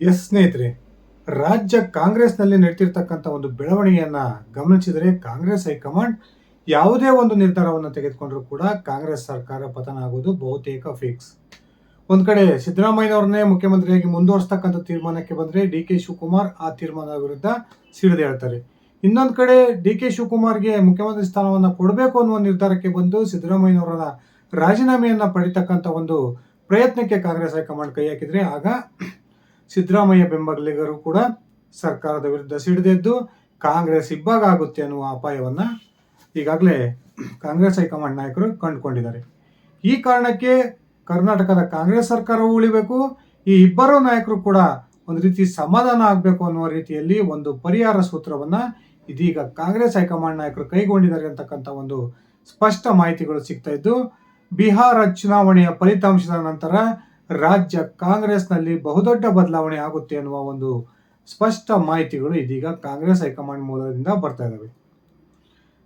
S ಸ್ನೇಹಿತರೆ, ರಾಜ್ಯ ಕಾಂಗ್ರೆಸ್ನಲ್ಲಿ ನಡೀತಿರ್ತಕ್ಕಂಥ ಒಂದು ಬೆಳವಣಿಗೆಯನ್ನು ಗಮನಿಸಿದರೆ ಕಾಂಗ್ರೆಸ್ ಹೈಕಮಾಂಡ್ ಯಾವುದೇ ಒಂದು ನಿರ್ಧಾರವನ್ನು ತೆಗೆದುಕೊಂಡರೂ ಕೂಡ ಕಾಂಗ್ರೆಸ್ ಸರ್ಕಾರ ಪತನ ಆಗೋದು ಬಹುತೇಕ ಫಿಕ್ಸ್. ಒಂದು ಕಡೆ ಸಿದ್ದರಾಮಯ್ಯನವ್ರನ್ನೇ ಮುಖ್ಯಮಂತ್ರಿಯಾಗಿ ಮುಂದುವರಿಸ್ತಕ್ಕಂಥ ತೀರ್ಮಾನಕ್ಕೆ ಬಂದರೆ ಡಿ ಕೆ ಶಿವಕುಮಾರ್ ಆ ತೀರ್ಮಾನದ ವಿರುದ್ಧ ಸಿಡಿದೇಳ್ತಾರೆ ಇನ್ನೊಂದು ಕಡೆ ಡಿ ಕೆ ಶಿವಕುಮಾರ್ಗೆ ಮುಖ್ಯಮಂತ್ರಿ ಸ್ಥಾನವನ್ನು ಕೊಡಬೇಕು ಅನ್ನುವ ನಿರ್ಧಾರಕ್ಕೆ ಬಂದು ಸಿದ್ದರಾಮಯ್ಯನವರ ರಾಜೀನಾಮೆಯನ್ನು ಪಡಿತಕ್ಕಂಥ ಒಂದು ಪ್ರಯತ್ನಕ್ಕೆ ಕಾಂಗ್ರೆಸ್ ಹೈಕಮಾಂಡ್ ಕೈ ಹಾಕಿದರೆ ಆಗ ಸಿದ್ದರಾಮಯ್ಯ ಬೆಂಬಲಿಗರು ಕೂಡ ಸರ್ಕಾರದ ವಿರುದ್ಧ ಸಿಡಿದೆದ್ದು ಕಾಂಗ್ರೆಸ್ ಇಬ್ಬಾಗ ಆಗುತ್ತೆ ಅನ್ನುವ ಅಪಾಯವನ್ನ ಈಗಾಗಲೇ ಕಾಂಗ್ರೆಸ್ ಹೈಕಮಾಂಡ್ ನಾಯಕರು ಕಂಡುಕೊಂಡಿದ್ದಾರೆ. ಈ ಕಾರಣಕ್ಕೆ ಕರ್ನಾಟಕದ ಕಾಂಗ್ರೆಸ್ ಸರ್ಕಾರವೂ ಉಳಿಬೇಕು, ಈ ಇಬ್ಬರು ನಾಯಕರು ಕೂಡ ಒಂದು ರೀತಿ ಸಮಾಧಾನ ಆಗಬೇಕು ಅನ್ನುವ ರೀತಿಯಲ್ಲಿ ಒಂದು ಪರಿಹಾರ ಸೂತ್ರವನ್ನ ಇದೀಗ ಕಾಂಗ್ರೆಸ್ ಹೈಕಮಾಂಡ್ ನಾಯಕರು ಕೈಗೊಂಡಿದ್ದಾರೆ ಅಂತಕ್ಕಂಥ ಒಂದು ಸ್ಪಷ್ಟ ಮಾಹಿತಿಗಳು ಸಿಗ್ತಾ ಇದ್ದು, ಬಿಹಾರ ಚುನಾವಣೆಯ ಫಲಿತಾಂಶದ ನಂತರ ರಾಜ್ಯ ಕಾಂಗ್ರೆಸ್ನಲ್ಲಿ ಬಹುದೊಡ್ಡ ಬದಲಾವಣೆ ಆಗುತ್ತೆ ಅನ್ನುವ ಒಂದು ಸ್ಪಷ್ಟ ಮಾಹಿತಿಗಳು ಇದೀಗ ಕಾಂಗ್ರೆಸ್ ಹೈಕಮಾಂಡ್ ಮೂಲದಿಂದ ಬರ್ತಾ ಇದ್ದಾವೆ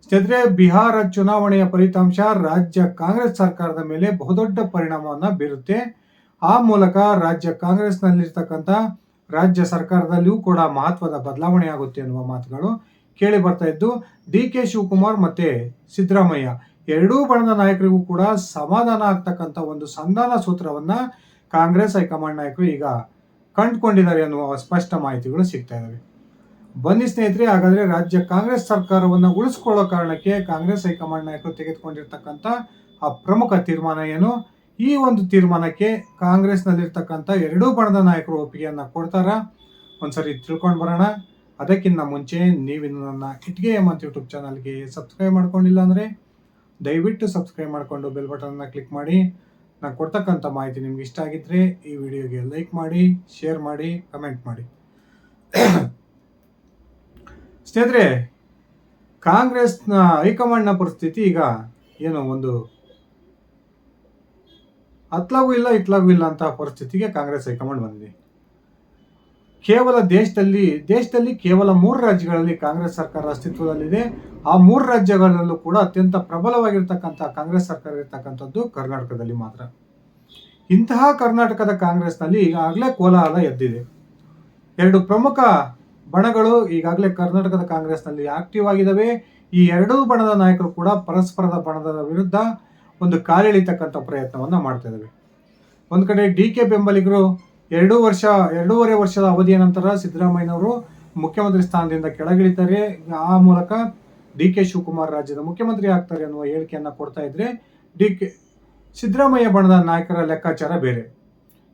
ಸ್ನೇಹಿತರೆ, ಬಿಹಾರ ಚುನಾವಣೆಯ ಫಲಿತಾಂಶ ರಾಜ್ಯ ಕಾಂಗ್ರೆಸ್ ಸರ್ಕಾರದ ಮೇಲೆ ಬಹುದೊಡ್ಡ ಪರಿಣಾಮವನ್ನು ಬೀರುತ್ತೆ. ಆ ಮೂಲಕ ರಾಜ್ಯ ಕಾಂಗ್ರೆಸ್ನಲ್ಲಿರ್ತಕ್ಕಂಥ ರಾಜ್ಯ ಸರ್ಕಾರದಲ್ಲಿಯೂ ಕೂಡ ಮಹತ್ವದ ಬದಲಾವಣೆ ಆಗುತ್ತೆ ಅನ್ನುವ ಮಾತುಗಳು ಕೇಳಿ ಬರ್ತಾ ಇದ್ದು ಡಿ ಕೆ ಶಿವಕುಮಾರ್ ಮತ್ತೆ ಸಿದ್ದರಾಮಯ್ಯ ಎರಡೂ ಬಣದ ನಾಯಕರಿಗೂ ಕೂಡ ಸಮಾಧಾನ ಆಗ್ತಕ್ಕಂಥ ಒಂದು ಸಂಧಾನ ಸೂತ್ರವನ್ನ ಕಾಂಗ್ರೆಸ್ ಹೈಕಮಾಂಡ್ ನಾಯಕರು ಈಗ ಕಂಡುಕೊಂಡಿದ್ದಾರೆ ಎನ್ನುವ ಸ್ಪಷ್ಟ ಮಾಹಿತಿಗಳು ಸಿಗ್ತಾ ಇದಾವೆ. ಬನ್ನಿ ಸ್ನೇಹಿತರೆ, ಹಾಗಾದ್ರೆ ರಾಜ್ಯ ಕಾಂಗ್ರೆಸ್ ಸರ್ಕಾರವನ್ನು ಉಳಿಸ್ಕೊಳ್ಳೋ ಕಾರಣಕ್ಕೆ ಕಾಂಗ್ರೆಸ್ ಹೈಕಮಾಂಡ್ ನಾಯಕರು ತೆಗೆದುಕೊಂಡಿರ್ತಕ್ಕಂಥ ಆ ಪ್ರಮುಖ ತೀರ್ಮಾನ ಏನು? ಈ ಒಂದು ತೀರ್ಮಾನಕ್ಕೆ ಕಾಂಗ್ರೆಸ್ನಲ್ಲಿರ್ತಕ್ಕಂಥ ಎರಡೂ ಬಣದ ನಾಯಕರು ಒಪ್ಪಿಗೆಯನ್ನ ಕೊಡ್ತಾರ? ಒಂದ್ಸರಿ ತಿಳ್ಕೊಂಡು ಬರೋಣ. ಅದಕ್ಕಿಂತ ಮುಂಚೆ ನೀವಿನ್ನು ನನ್ನ ಇಟ್ಗೆ ಅಂತ ಯೂಟ್ಯೂಬ್ ಚಾನಲ್ಗೆ ಸಬ್ಸ್ಕ್ರೈಬ್ ಮಾಡ್ಕೊಂಡಿಲ್ಲ ಅಂದರೆ ದಯವಿಟ್ಟು ಸಬ್ಸ್ಕ್ರೈಬ್ ಮಾಡಿಕೊಂಡು ಬೆಲ್ ಬಟನ್ನ ಕ್ಲಿಕ್ ಮಾಡಿ. ನಾನು ಕೊಡ್ತಕ್ಕಂಥ ಮಾಹಿತಿ ನಿಮ್ಗೆ ಇಷ್ಟ ಆಗಿದ್ರೆ ಈ ವಿಡಿಯೋಗೆ ಲೈಕ್ ಮಾಡಿ, ಶೇರ್ ಮಾಡಿ, ಕಮೆಂಟ್ ಮಾಡಿ. ಸ್ನೇಹಿತರೆ, ಕಾಂಗ್ರೆಸ್ನ ಹೈಕಮಾಂಡ್ನ ಪರಿಸ್ಥಿತಿ ಈಗ ಏನು ಒಂದು ಅತ್ಲಾಗೂ ಇಲ್ಲ, ಇತ್ಲಾಗೂ ಇಲ್ಲ ಅಂತ ಪರಿಸ್ಥಿತಿಗೆ ಕಾಂಗ್ರೆಸ್ ಹೈಕಮಾಂಡ್ ಬಂದಿದೆ. ಕೇವಲ ದೇಶದಲ್ಲಿ ದೇಶದಲ್ಲಿ ಕೇವಲ ಮೂರು ರಾಜ್ಯಗಳಲ್ಲಿ ಕಾಂಗ್ರೆಸ್ ಸರ್ಕಾರ ಅಸ್ತಿತ್ವದಲ್ಲಿದೆ. ಆ ಮೂರು ರಾಜ್ಯಗಳಲ್ಲೂ ಕೂಡ ಅತ್ಯಂತ ಪ್ರಬಲವಾಗಿರ್ತಕ್ಕಂಥ ಕಾಂಗ್ರೆಸ್ ಸರ್ಕಾರ ಇರತಕ್ಕಂಥದ್ದು ಕರ್ನಾಟಕದಲ್ಲಿ ಮಾತ್ರ. ಇಂತಹ ಕರ್ನಾಟಕದ ಕಾಂಗ್ರೆಸ್ನಲ್ಲಿ ಈಗಾಗಲೇ ಕೋಲಾಹಲ ಎದ್ದಿದೆ. ಎರಡು ಪ್ರಮುಖ ಬಣಗಳು ಈಗಾಗಲೇ ಕರ್ನಾಟಕದ ಕಾಂಗ್ರೆಸ್ನಲ್ಲಿ ಆಕ್ಟಿವ್ ಆಗಿದ್ದಾವೆ ಈ ಎರಡೂ ಬಣದ ನಾಯಕರು ಕೂಡ ಪರಸ್ಪರದ ಬಣದ ವಿರುದ್ಧ ಒಂದು ಕಾಲೆಳಿತಕ್ಕಂಥ ಪ್ರಯತ್ನವನ್ನ ಮಾಡ್ತಾ ಇದ್ದಾವೆ ಒಂದು ಕಡೆ ಡಿ ಕೆ ಬೆಂಬಲಿಗರು ಎರಡೂ ವರ್ಷ, ಎರಡೂವರೆ ವರ್ಷದ ಅವಧಿಯ ನಂತರ ಸಿದ್ದರಾಮಯ್ಯನವರು ಮುಖ್ಯಮಂತ್ರಿ ಸ್ಥಾನದಿಂದ ಕೆಳಗಿಳಿತಾರೆ. ಆ ಮೂಲಕ ಡಿ ಕೆ ಶಿವಕುಮಾರ್ ರಾಜ್ಯದ ಮುಖ್ಯಮಂತ್ರಿ ಆಗ್ತಾರೆ ಅನ್ನುವ ಹೇಳಿಕೆಯನ್ನು ಕೊಡ್ತಾ ಇದ್ರೆ ಡಿ ಕೆ ಸಿದ್ದರಾಮಯ್ಯ ಬಣದ ನಾಯಕರ ಲೆಕ್ಕಾಚಾರ ಬೇರೆ.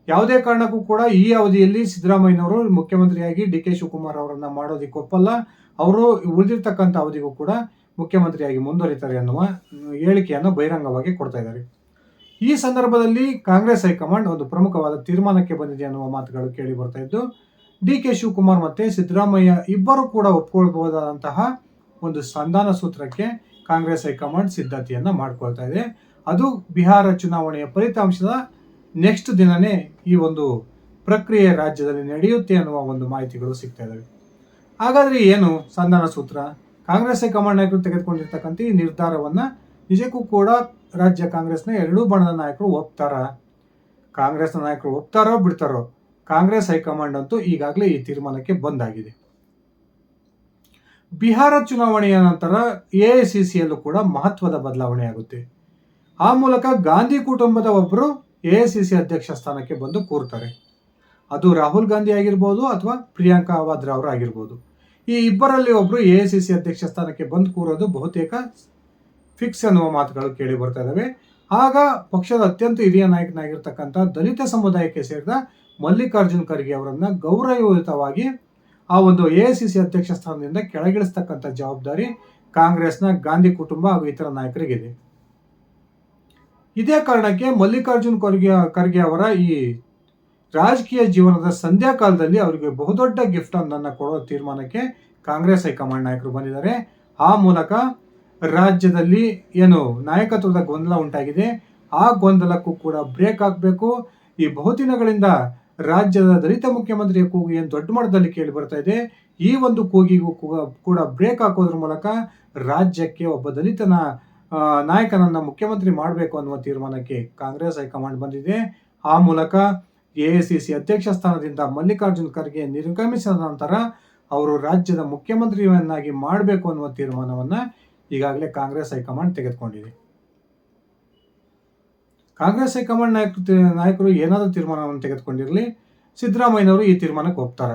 ಯಾವುದೇ ಕಾರಣಕ್ಕೂ ಕೂಡ ಈ ಅವಧಿಯಲ್ಲಿ ಸಿದ್ದರಾಮಯ್ಯನವರು ಮುಖ್ಯಮಂತ್ರಿಯಾಗಿ ಡಿ ಕೆ ಶಿವಕುಮಾರ್ ಅವರನ್ನು ಮಾಡೋದಿಕ್ಕೆ ಒಪ್ಪಲ್ಲ. ಅವರು ಉಳಿದಿರ್ತಕ್ಕಂಥ ಅವಧಿಗೂ ಕೂಡ ಮುಖ್ಯಮಂತ್ರಿಯಾಗಿ ಮುಂದುವರಿತಾರೆ ಅನ್ನುವ ಹೇಳಿಕೆಯನ್ನು ಬಹಿರಂಗವಾಗಿ ಕೊಡ್ತಾ ಇದ್ದಾರೆ. ಈ ಸಂದರ್ಭದಲ್ಲಿ ಕಾಂಗ್ರೆಸ್ ಹೈಕಮಾಂಡ್ ಒಂದು ಪ್ರಮುಖವಾದ ತೀರ್ಮಾನಕ್ಕೆ ಬಂದಿದೆ ಅನ್ನುವ ಮಾತುಗಳು ಕೇಳಿ ಬರ್ತಾ ಇದ್ದು, ಡಿ ಕೆ ಶಿವಕುಮಾರ್ ಮತ್ತೆ ಸಿದ್ದರಾಮಯ್ಯ ಇಬ್ಬರು ಕೂಡ ಒಪ್ಕೊಳ್ಬಹುದಾದಂತಹ ಒಂದು ಸಂಧಾನ ಸೂತ್ರಕ್ಕೆ ಕಾಂಗ್ರೆಸ್ ಹೈಕಮಾಂಡ್ ಸಿದ್ಧತೆಯನ್ನು ಮಾಡಿಕೊಳ್ತಾ ಇದೆ. ಅದು ಬಿಹಾರ ಚುನಾವಣೆಯ ಫಲಿತಾಂಶದ ನೆಕ್ಸ್ಟ್ ದಿನನೇ ಈ ಒಂದು ಪ್ರಕ್ರಿಯೆ ರಾಜ್ಯದಲ್ಲಿ ನಡೆಯುತ್ತೆ ಅನ್ನುವ ಒಂದು ಮಾಹಿತಿಗಳು ಸಿಗ್ತಾ ಇದ್ದಾವೆ. ಹಾಗಾದ್ರೆ ಏನು ಸಂಧಾನ ಸೂತ್ರ? ಕಾಂಗ್ರೆಸ್ ಹೈಕಮಾಂಡ್ ನಾಯಕರು ತೆಗೆದುಕೊಂಡಿರ್ತಕ್ಕಂಥ ಈ ನಿರ್ಧಾರವನ್ನ ನಿಜಕ್ಕೂ ಕೂಡ ರಾಜ್ಯ ಕಾಂಗ್ರೆಸ್ನ ಎರಡೂ ಬಣದ ನಾಯಕರು ಒಪ್ತಾರ. ಕಾಂಗ್ರೆಸ್ನ ನಾಯಕರು ಒಪ್ತಾರೋ ಬಿಡ್ತಾರೋ, ಕಾಂಗ್ರೆಸ್ ಹೈಕಮಾಂಡ್ ಅಂತೂ ಈಗಾಗಲೇ ಈ ತೀರ್ಮಾನಕ್ಕೆ ಬಂದಾಗಿದೆ. ಬಿಹಾರ ಚುನಾವಣೆಯ ನಂತರ ಎಐಸಿಸಿಯಲ್ಲೂ ಕೂಡ ಮಹತ್ವದ ಬದಲಾವಣೆ ಆಗುತ್ತೆ. ಆ ಮೂಲಕ ಗಾಂಧಿ ಕುಟುಂಬದ ಒಬ್ಬರು ಎಐಸಿಸಿ ಅಧ್ಯಕ್ಷ ಸ್ಥಾನಕ್ಕೆ ಬಂದು ಕೂರ್ತಾರೆ. ಅದು ರಾಹುಲ್ ಗಾಂಧಿ ಆಗಿರ್ಬೋದು ಅಥವಾ ಪ್ರಿಯಾಂಕಾ ವಾದ್ರಾ ಅವರು ಆಗಿರ್ಬೋದು. ಈ ಇಬ್ಬರಲ್ಲಿ ಒಬ್ಬರು ಒಬ್ರು ಎಐಸಿಸಿ ಅಧ್ಯಕ್ಷ ಸ್ಥಾನಕ್ಕೆ ಬಂದು ಕೂರೋದು ಬಹುತೇಕ ಫಿಕ್ಸ್ ಅನ್ನುವ ಮಾತುಗಳು ಕೇಳಿ ಬರ್ತಾ ಇದ್ದಾವೆ ಆಗ ಪಕ್ಷದ ಅತ್ಯಂತ ಹಿರಿಯ ನಾಯಕನಾಗಿರ್ತಕ್ಕಂಥ ದಲಿತ ಸಮುದಾಯಕ್ಕೆ ಸೇರಿದ ಮಲ್ಲಿಕಾರ್ಜುನ್ ಖರ್ಗೆ ಅವರನ್ನು ಗೌರವಯುತವಾಗಿ ಆ ಒಂದು ಎಐಸಿಸಿ ಅಧ್ಯಕ್ಷ ಸ್ಥಾನದಿಂದ ಕೆಳಗಿಳಿಸ್ತಕ್ಕಂಥ ಜವಾಬ್ದಾರಿ ಕಾಂಗ್ರೆಸ್ನ ಗಾಂಧಿ ಕುಟುಂಬ ಹಾಗೂ ಇತರ ನಾಯಕರಿಗಿದೆ. ಇದೇ ಕಾರಣಕ್ಕೆ ಮಲ್ಲಿಕಾರ್ಜುನ್ ಖರ್ಗೆ ಖರ್ಗೆ ಅವರ ಈ ರಾಜಕೀಯ ಜೀವನದ ಸಂಧ್ಯಾ ಕಾಲದಲ್ಲಿ ಅವರಿಗೆ ಬಹುದೊಡ್ಡ ಗಿಫ್ಟ್ ಒಂದನ್ನು ಕೊಡೋ ತೀರ್ಮಾನಕ್ಕೆ ಕಾಂಗ್ರೆಸ್ ಹೈಕಮಾಂಡ್ ನಾಯಕರು ಬಂದಿದ್ದಾರೆ. ಆ ಮೂಲಕ ರಾಜ್ಯದಲ್ಲಿ ಏನು ನಾಯಕತ್ವದ ಗೊಂದಲ ಉಂಟಾಗಿದೆ, ಆ ಗೊಂದಲಕ್ಕೂ ಕೂಡ ಬ್ರೇಕ್ ಆಗಬೇಕು. ಈ ಬಹುದಿನಗಳಿಂದ ರಾಜ್ಯದ ದಲಿತ ಮುಖ್ಯಮಂತ್ರಿಯ ಕೂಗು ಏನು ದೊಡ್ಡ ಮಟ್ಟದಲ್ಲಿ ಕೇಳಿ ಬರ್ತಾ ಇದೆ, ಈ ಒಂದು ಕೂಗಿಗೂ ಕೂಡ ಬ್ರೇಕ್ ಹಾಕೋದ್ರ ಮೂಲಕ ರಾಜ್ಯಕ್ಕೆ ಒಬ್ಬ ದಲಿತನ ನಾಯಕನನ್ನು ಮುಖ್ಯಮಂತ್ರಿ ಮಾಡಬೇಕು ಅನ್ನುವ ತೀರ್ಮಾನಕ್ಕೆ ಕಾಂಗ್ರೆಸ್ ಹೈಕಮಾಂಡ್ ಬಂದಿದೆ. ಆ ಮೂಲಕ ಎಐಸಿಸಿ ಅಧ್ಯಕ್ಷ ಸ್ಥಾನದಿಂದ ಮಲ್ಲಿಕಾರ್ಜುನ್ ಖರ್ಗೆ ನಿರ್ಗಮಿಸಿದ ನಂತರ ಅವರು ರಾಜ್ಯದ ಮುಖ್ಯಮಂತ್ರಿಯನ್ನಾಗಿ ಮಾಡಬೇಕು ಅನ್ನುವ ತೀರ್ಮಾನವನ್ನ ಈಗಾಗಲೇ ಕಾಂಗ್ರೆಸ್ ಹೈಕಮಾಂಡ್ ತೆಗೆದುಕೊಂಡಿದೆ. ಕಾಂಗ್ರೆಸ್ ಹೈಕಮಾಂಡ್ ನಾಯಕ, ನಾಯಕರು ಏನಾದರೂ ತೀರ್ಮಾನವನ್ನು ತೆಗೆದುಕೊಂಡಿರಲಿ, ಸಿದ್ದರಾಮಯ್ಯನವರು ಈ ತೀರ್ಮಾನಕ್ಕೆ ಹೋಗ್ತಾರ.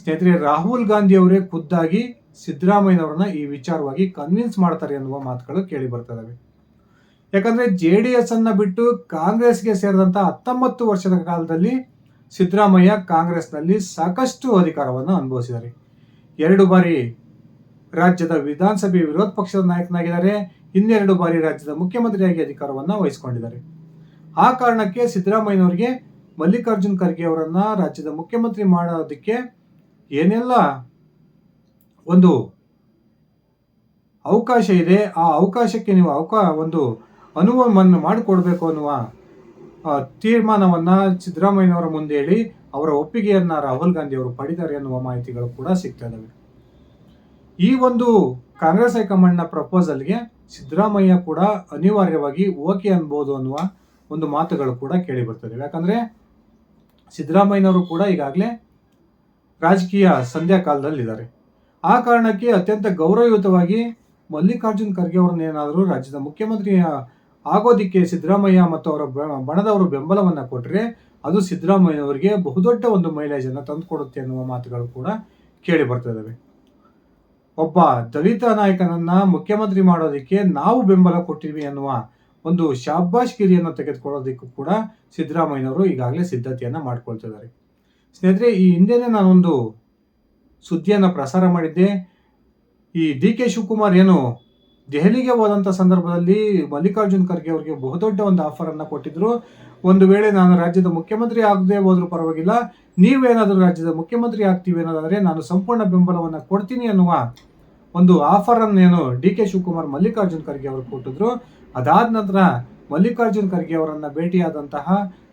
ಸ್ನೇಹಿತರೆ, ರಾಹುಲ್ ಗಾಂಧಿ ಅವರೇ ಖುದ್ದಾಗಿ ಸಿದ್ದರಾಮಯ್ಯನವರನ್ನ ಈ ವಿಚಾರವಾಗಿ ಕನ್ವಿನ್ಸ್ ಮಾಡ್ತಾರೆ ಎನ್ನುವ ಮಾತುಗಳು ಕೇಳಿ ಬರ್ತದವೆ ಯಾಕಂದ್ರೆ ಜೆ ಡಿ ಎಸ್ ಅನ್ನ ಬಿಟ್ಟು ಕಾಂಗ್ರೆಸ್ಗೆ ಸೇರಿದಂತ ಹತ್ತೊಂಬತ್ತು ವರ್ಷದ ಕಾಲದಲ್ಲಿ ಸಿದ್ದರಾಮಯ್ಯ ಕಾಂಗ್ರೆಸ್ನಲ್ಲಿ ಸಾಕಷ್ಟು ಅಧಿಕಾರವನ್ನು ಅನುಭವಿಸಿದ್ದಾರೆ. ಎರಡು ಬಾರಿ ರಾಜ್ಯದ ವಿಧಾನಸಭೆ ವಿರೋಧ ಪಕ್ಷದ ನಾಯಕನಾಗಿದ್ದಾರೆ. ಇನ್ನೆರಡು ಬಾರಿ ರಾಜ್ಯದ ಮುಖ್ಯಮಂತ್ರಿಯಾಗಿ ಅಧಿಕಾರವನ್ನು ವಹಿಸಿಕೊಂಡಿದ್ದಾರೆ. ಆ ಕಾರಣಕ್ಕೆ ಸಿದ್ದರಾಮಯ್ಯನವರಿಗೆ ಮಲ್ಲಿಕಾರ್ಜುನ್ ಖರ್ಗೆ ಅವರನ್ನ ರಾಜ್ಯದ ಮುಖ್ಯಮಂತ್ರಿ ಮಾಡೋದಕ್ಕೆ ಏನೆಲ್ಲ ಒಂದು ಅವಕಾಶ ಇದೆ, ಆ ಅವಕಾಶಕ್ಕೆ ನೀವು ಅವಕಾ ಒಂದು ಅನುಭವವನ್ನು ಮಾಡಿಕೊಡ್ಬೇಕು ಅನ್ನುವ ತೀರ್ಮಾನವನ್ನು ಸಿದ್ದರಾಮಯ್ಯನವರ ಮುಂದೆ ಹೇಳಿ ಅವರ ಒಪ್ಪಿಗೆಯನ್ನ ರಾಹುಲ್ ಗಾಂಧಿ ಅವರು ಪಡಿತಾರೆ ಎನ್ನುವ ಮಾಹಿತಿಗಳು ಕೂಡ ಸಿಗ್ತಾ ಇದಾವೆ. ಈ ಒಂದು ಕಾಂಗ್ರೆಸ್ ಹೈಕಮಾಂಡ್ನ ಪ್ರಪೋಸಲ್ಗೆ ಸಿದ್ದರಾಮಯ್ಯ ಕೂಡ ಅನಿವಾರ್ಯವಾಗಿ ಓಕೆ ಅನ್ಬೋದು ಅನ್ನುವ ಒಂದು ಮಾತುಗಳು ಕೂಡ ಕೇಳಿ ಬರ್ತದೆ. ಯಾಕಂದ್ರೆ ಸಿದ್ದರಾಮಯ್ಯನವರು ಕೂಡ ಈಗಾಗಲೇ ರಾಜಕೀಯ ಸಂಧ್ಯಾ ಕಾಲದಲ್ಲಿದ್ದಾರೆ ಆ ಕಾರಣಕ್ಕೆ ಅತ್ಯಂತ ಗೌರವಯುತವಾಗಿ ಮಲ್ಲಿಕಾರ್ಜುನ್ ಖರ್ಗೆ ಅವ್ರನ್ನೇನಾದರೂ ರಾಜ್ಯದ ಮುಖ್ಯಮಂತ್ರಿ ಆಗೋದಿಕ್ಕೆ ಸಿದ್ದರಾಮಯ್ಯ ಮತ್ತು ಅವರ ಬಣದವರು ಬೆಂಬಲವನ್ನು ಕೊಟ್ಟರೆ ಅದು ಸಿದ್ದರಾಮಯ್ಯ ಬಹುದೊಡ್ಡ ಒಂದು ಮೈಲೇಜನ್ನು ತಂದುಕೊಡುತ್ತೆ ಅನ್ನುವ ಮಾತುಗಳು ಕೂಡ ಕೇಳಿ ಬರ್ತಿದ್ದಾವೆ ಒಬ್ಬ ದಲಿತ ನಾಯಕನನ್ನ ಮುಖ್ಯಮಂತ್ರಿ ಮಾಡೋದಕ್ಕೆ ನಾವು ಬೆಂಬಲ ಕೊಟ್ಟಿದ್ವಿ ಅನ್ನುವ ಒಂದು ಶಾಬಾಷ್ಗಿರಿಯನ್ನು ತೆಗೆದುಕೊಳ್ಳೋದಕ್ಕೂ ಕೂಡ ಸಿದ್ದರಾಮಯ್ಯನವರು ಈಗಾಗಲೇ ಸಿದ್ಧತೆಯನ್ನು ಮಾಡ್ಕೊಳ್ತಿದ್ದಾರೆ. ಸ್ನೇಹಿತರೆ, ಈ ಹಿಂದೆನೆ ನಾನೊಂದು ಸುದ್ದಿಯನ್ನು ಪ್ರಸಾರ ಮಾಡಿದ್ದೆ. ಈ ಡಿ ಕೆ ಶಿವಕುಮಾರ್ ಏನು ದೆಹಲಿಗೆ ಹೋದಂಥ ಸಂದರ್ಭದಲ್ಲಿ ಮಲ್ಲಿಕಾರ್ಜುನ್ ಖರ್ಗೆ ಅವರಿಗೆ ಬಹುದೊಡ್ಡ ಒಂದು ಆಫರನ್ನು ಕೊಟ್ಟಿದ್ರು. ಒಂದು ವೇಳೆ ನಾನು ರಾಜ್ಯದ ಮುಖ್ಯಮಂತ್ರಿ ಆಗದೆ ಹೋದರೂ ಪರವಾಗಿಲ್ಲ ನೀವೇನಾದರೂ ರಾಜ್ಯದ ಮುಖ್ಯಮಂತ್ರಿ ಆಗ್ತೀವಿ ಅನ್ನೋದಾದರೆ ನಾನು ಸಂಪೂರ್ಣ ಬೆಂಬಲವನ್ನು ಕೊಡ್ತೀನಿ ಅನ್ನುವ ಒಂದು ಆಫರನ್ನು ಏನು ಡಿ ಕೆ ಶಿವಕುಮಾರ್ ಮಲ್ಲಿಕಾರ್ಜುನ್ ಖರ್ಗೆ ಅವರು ಕೊಟ್ಟಿದ್ರು. ಅದಾದ ನಂತರ ಮಲ್ಲಿಕಾರ್ಜುನ್ ಖರ್ಗೆ ಅವರನ್ನು ಭೇಟಿಯಾದಂತಹ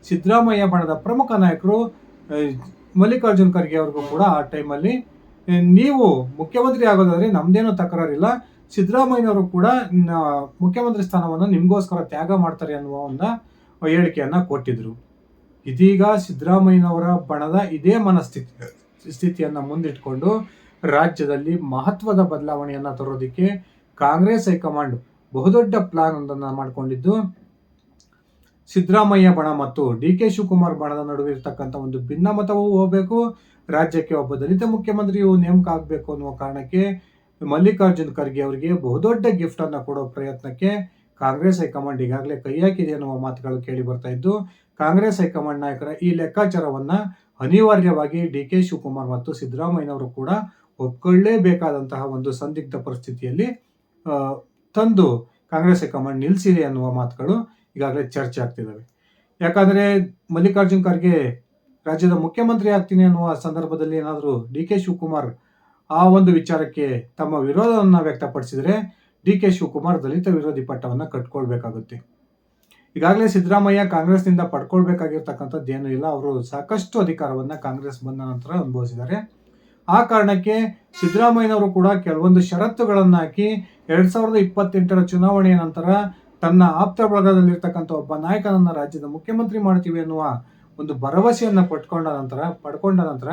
ಸಿದ್ದರಾಮಯ್ಯ ಬಣದ ಪ್ರಮುಖ ನಾಯಕರು ಮಲ್ಲಿಕಾರ್ಜುನ್ ಖರ್ಗೆ ಅವ್ರಿಗೂ ಕೂಡ ಆ ಟೈಮಲ್ಲಿ ನೀವು ಮುಖ್ಯಮಂತ್ರಿ ಆಗೋದಾದ್ರೆ ನಮ್ದೇನೋ ತಕರಾರಿಲ್ಲ. ಸಿದ್ದರಾಮಯ್ಯನವರು ಕೂಡ ಮುಖ್ಯಮಂತ್ರಿ ಸ್ಥಾನವನ್ನು ನಿಮಗೋಸ್ಕರ ತ್ಯಾಗ ಮಾಡ್ತಾರೆ ಅನ್ನುವ ಒಂದು ಹೇಳಿಕೆಯನ್ನು ಕೊಟ್ಟಿದ್ರು. ಇದೀಗ ಸಿದ್ದರಾಮಯ್ಯನವರ ಬಣದ ಇದೇ ಮನಸ್ಥಿತಿ, ಸ್ಥಿತಿಯನ್ನ ಮುಂದಿಟ್ಕೊಂಡು ರಾಜ್ಯದಲ್ಲಿ ಮಹತ್ವದ ಬದಲಾವಣೆಯನ್ನು ತರೋದಕ್ಕೆ ಕಾಂಗ್ರೆಸ್ ಹೈಕಮಾಂಡ್ ಬಹುದೊಡ್ಡ ಪ್ಲಾನ್ ಒಂದನ್ನು ಮಾಡಿಕೊಂಡಿದ್ದು, ಸಿದ್ದರಾಮಯ್ಯ ಬಣ ಮತ್ತು ಡಿ ಕೆ ಶಿವಕುಮಾರ್ ಬಣದ ನಡುವೆ ಇರತಕ್ಕಂಥ ಒಂದು ಭಿನ್ನಮತವೂ ಹೋಗಬೇಕು. ರಾಜ್ಯಕ್ಕೆ ಒಬ್ಬ ದಲಿತ ಮುಖ್ಯಮಂತ್ರಿಯು ನೇಮಕ ಆಗಬೇಕು ಅನ್ನುವ ಕಾರಣಕ್ಕೆ ಮಲ್ಲಿಕಾರ್ಜುನ್ ಖರ್ಗೆ ಅವರಿಗೆ ಬಹುದೊಡ್ಡ ಗಿಫ್ಟನ್ನು ಕೊಡೋ ಪ್ರಯತ್ನಕ್ಕೆ ಕಾಂಗ್ರೆಸ್ ಹೈಕಮಾಂಡ್ ಈಗಾಗಲೇ ಕೈ ಹಾಕಿದೆ ಅನ್ನುವ ಮಾತುಗಳು ಕೇಳಿ ಬರ್ತಾ ಇದ್ದು, ಕಾಂಗ್ರೆಸ್ ಹೈಕಮಾಂಡ್ ನಾಯಕರ ಈ ಲೆಕ್ಕಾಚಾರವನ್ನ ಅನಿವಾರ್ಯವಾಗಿ ಡಿ ಕೆ ಶಿವಕುಮಾರ್ ಮತ್ತು ಸಿದ್ದರಾಮಯ್ಯನವರು ಕೂಡ ಒಪ್ಕೊಳ್ಳೇಬೇಕಾದಂತಹ ಒಂದು ಸಂದಿಗ್ಧ ಪರಿಸ್ಥಿತಿಯಲ್ಲಿ ತಂದು ಕಾಂಗ್ರೆಸ್ ಹೈಕಮಾಂಡ್ ನಿಲ್ಲಿಸಿದೆ ಅನ್ನುವ ಮಾತುಗಳು ಈಗಾಗಲೇ ಚರ್ಚೆ ಆಗ್ತಿದ್ದಾವೆ. ಯಾಕಂದ್ರೆ ಮಲ್ಲಿಕಾರ್ಜುನ್ ಖರ್ಗೆ ರಾಜ್ಯದ ಮುಖ್ಯಮಂತ್ರಿ ಆಗ್ತೀನಿ ಅನ್ನುವ ಸಂದರ್ಭದಲ್ಲಿ ಏನಾದರೂ ಡಿ ಕೆ ಶಿವಕುಮಾರ್ ಆ ಒಂದು ವಿಚಾರಕ್ಕೆ ತಮ್ಮ ವಿರೋಧವನ್ನು ವ್ಯಕ್ತಪಡಿಸಿದರೆ ಡಿ ಕೆ ಶಿವಕುಮಾರ್ ದಲಿತ ವಿರೋಧಿ ಪಟ್ಟವನ್ನು ಕಟ್ಕೊಳ್ಬೇಕಾಗುತ್ತೆ. ಈಗಾಗಲೇ ಸಿದ್ದರಾಮಯ್ಯ ಕಾಂಗ್ರೆಸ್ನಿಂದ ಪಡ್ಕೊಳ್ಬೇಕಾಗಿರ್ತಕ್ಕಂಥದ್ದು ಏನೂ ಇಲ್ಲ. ಅವರು ಸಾಕಷ್ಟು ಅಧಿಕಾರವನ್ನು ಕಾಂಗ್ರೆಸ್ ಬಂದ ನಂತರ ಅನುಭವಿಸಿದ್ದಾರೆ. ಆ ಕಾರಣಕ್ಕೆ ಸಿದ್ದರಾಮಯ್ಯನವರು ಕೂಡ ಕೆಲವೊಂದು ಷರತ್ತುಗಳನ್ನು ಹಾಕಿ ಎರಡ್ ಸಾವಿರದ ಇಪ್ಪತ್ತೆಂಟರ ಚುನಾವಣೆಯ ನಂತರ ತನ್ನ ಆಪ್ತ ಬಳಗದಲ್ಲಿರ್ತಕ್ಕಂಥ ಒಬ್ಬ ನಾಯಕನನ್ನ ರಾಜ್ಯದ ಮುಖ್ಯಮಂತ್ರಿ ಮಾಡ್ತೀವಿ ಅನ್ನುವ ಒಂದು ಭರವಸೆಯನ್ನು ಪಟ್ಕೊಂಡ ನಂತರ, ಪಡ್ಕೊಂಡ ನಂತರ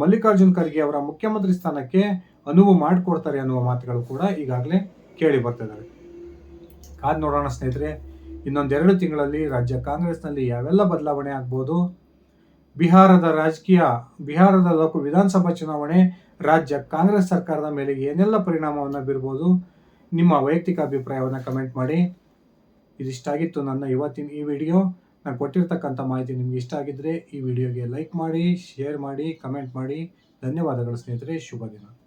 ಮಲ್ಲಿಕಾರ್ಜುನ್ ಖರ್ಗೆ ಅವರ ಮುಖ್ಯಮಂತ್ರಿ ಸ್ಥಾನಕ್ಕೆ ಅನುವು ಮಾಡಿಕೊಡ್ತಾರೆ ಅನ್ನುವ ಮಾತುಗಳು ಕೂಡ ಈಗಾಗಲೇ ಕೇಳಿ ಬರ್ತಿದ್ದಾರೆ ಕಾದ್ ನೋಡೋಣ ಸ್ನೇಹಿತರೆ, ಇನ್ನೊಂದೆರಡು ತಿಂಗಳಲ್ಲಿ ರಾಜ್ಯ ಕಾಂಗ್ರೆಸ್ನಲ್ಲಿ ಯಾವೆಲ್ಲ ಬದಲಾವಣೆ ಆಗ್ಬೋದು? ಬಿಹಾರದ ರಾಜಕೀಯ, ಬಿಹಾರದ ಲೋಕ ವಿಧಾನಸಭಾ ಚುನಾವಣೆ, ರಾಜ್ಯ ಕಾಂಗ್ರೆಸ್ ಸರ್ಕಾರದ ಮೇಲೆ ಏನೆಲ್ಲ ಪರಿಣಾಮವನ್ನು ಬೀರ್ಬೋದು? ನಿಮ್ಮ ವೈಯಕ್ತಿಕ ಅಭಿಪ್ರಾಯವನ್ನು ಕಮೆಂಟ್ ಮಾಡಿ. ಇದಿಷ್ಟಾಗಿತ್ತು ನನ್ನ ಇವತ್ತಿನ ಈ ವಿಡಿಯೋ. ನಾನು ಕೊಟ್ಟಿರ್ತಕ್ಕಂಥ ಮಾಹಿತಿ ನಿಮ್ಗೆ ಇಷ್ಟ ಆಗಿದ್ದರೆ ಈ ವಿಡಿಯೋಗೆ ಲೈಕ್ ಮಾಡಿ, ಶೇರ್ ಮಾಡಿ, ಕಮೆಂಟ್ ಮಾಡಿ. ಧನ್ಯವಾದಗಳು ಸ್ನೇಹಿತರೆ. ಶುಭ ದಿನ.